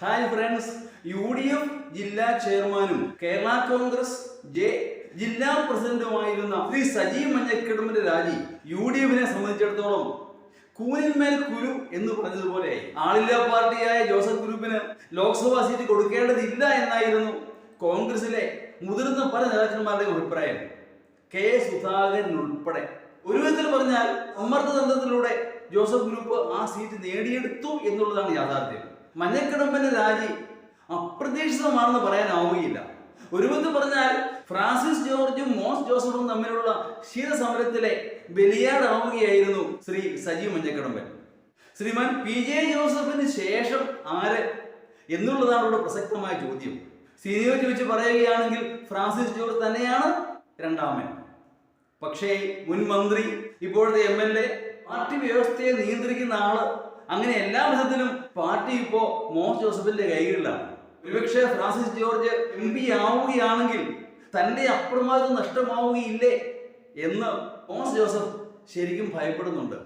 Hi friends. U D F ജില്ലാ ചെയർമാനും Kerala Congress J ജില്ലാ പ്രസിഡന്റുമായിരുന്ന ശ്രീ സജീവ് മഞ്ഞക്കിടമിന്റെ രാജി യു ഡി എഫിനെ സംബന്ധിച്ചിടത്തോളം കൂനിന്മേൽ കുരു എന്ന് പറഞ്ഞതുപോലെ ആളില്ലാ പാർട്ടിയായ ജോസഫ് ഗ്രൂപ്പിന് ലോക്സഭാ സീറ്റ് കൊടുക്കേണ്ടതില്ല എന്നായിരുന്നു കോൺഗ്രസിലെ മുതിർന്ന പല നേതാക്കന്മാരുടെയും അഭിപ്രായം. കെ. സുധാകരൻ ഉൾപ്പെടെ. ഒരു വിധത്തിൽ പറഞ്ഞാൽ സമ്മർദ്ദതന്ത്രത്തിലൂടെ ജോസഫ് ഗ്രൂപ്പ് ആ സീറ്റ് നേടിയെടുത്തു എന്നുള്ളതാണ് യാഥാർത്ഥ്യം. മഞ്ഞക്കിടമ്പന്റെ രാജി അപ്രതീക്ഷിതമാണെന്ന് പറയാനാവുകയില്ല. ഒരു പറഞ്ഞാൽ ഫ്രാൻസിസ് ജോർജും മോസ് ജോസഫും തമ്മിലുള്ള ക്ഷീരസമരത്തിലെ ബലിയാടാവുകയായിരുന്നു ശ്രീ സജീവ് മഞ്ഞക്കിടമ്പൻ. ശ്രീമാൻ പി ജെ ജോസഫിന് ശേഷം ആര് എന്നുള്ളതാണ് ഇവിടെ പ്രസക്തമായ ചോദ്യം. സീനിയോറിറ്റി വെച്ച് പറയുകയാണെങ്കിൽ ഫ്രാൻസിസ് ജോർജ് തന്നെയാണ് രണ്ടാമൻ പക്ഷേ മുൻ മന്ത്രി ഇപ്പോഴത്തെ എം എൽ എ പാർട്ടി വ്യവസ്ഥയെ നിയന്ത്രിക്കുന്ന ആൾ അങ്ങനെ എല്ലാ വിധത്തിലും പാർട്ടി ഇപ്പോ മോസ് ജോസഫിന്റെ കൈകളിലാണ്. ഒരുപക്ഷെ ഫ്രാൻസിസ് ജോർജ് എം പി ആവുകയാണെങ്കിൽ തന്റെ അപ്രമാദം നഷ്ടമാവുകയില്ലേ എന്ന് മോസ് ജോസഫ് ശരിക്കും ഭയപ്പെടുന്നുണ്ട്.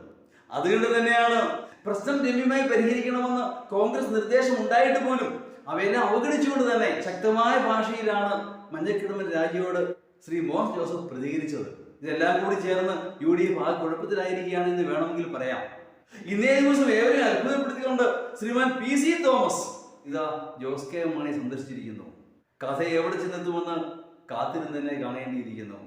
അതുകൊണ്ട് തന്നെയാണ് പ്രശ്നം രമ്യമായി പരിഹരിക്കണമെന്ന് കോൺഗ്രസ് നിർദ്ദേശം ഉണ്ടായിട്ട് പോലും അവയെല്ലാം അവഗണിച്ചുകൊണ്ട് തന്നെ ശക്തമായ ഭാഷയിലാണ് മഞ്ഞക്കിടമൻ രാജിയോട് ശ്രീ മോഹൻ ജോസഫ് പ്രതികരിച്ചത്. ഇതെല്ലാം കൂടി ചേർന്ന് യു ഡി എഫ് ആ കുഴപ്പത്തിലായിരിക്കുകയാണ് എന്ന് വേണമെങ്കിൽ പറയാം. ഇന്നേ ദിവസം ഏവരെയും അത്ഭുതപ്പെടുത്തിക്കൊണ്ട് ശ്രീമാൻ പി സി തോമസ് ഇതാ ജോസ് കെ മാണി സന്ദർശിച്ചിരിക്കുന്നു. കഥ എവിടെ ചെന്നെത്തുമെന്ന് കാത്തിരുന്ന് തന്നെ കാണേണ്ടിയിരിക്കുന്നു.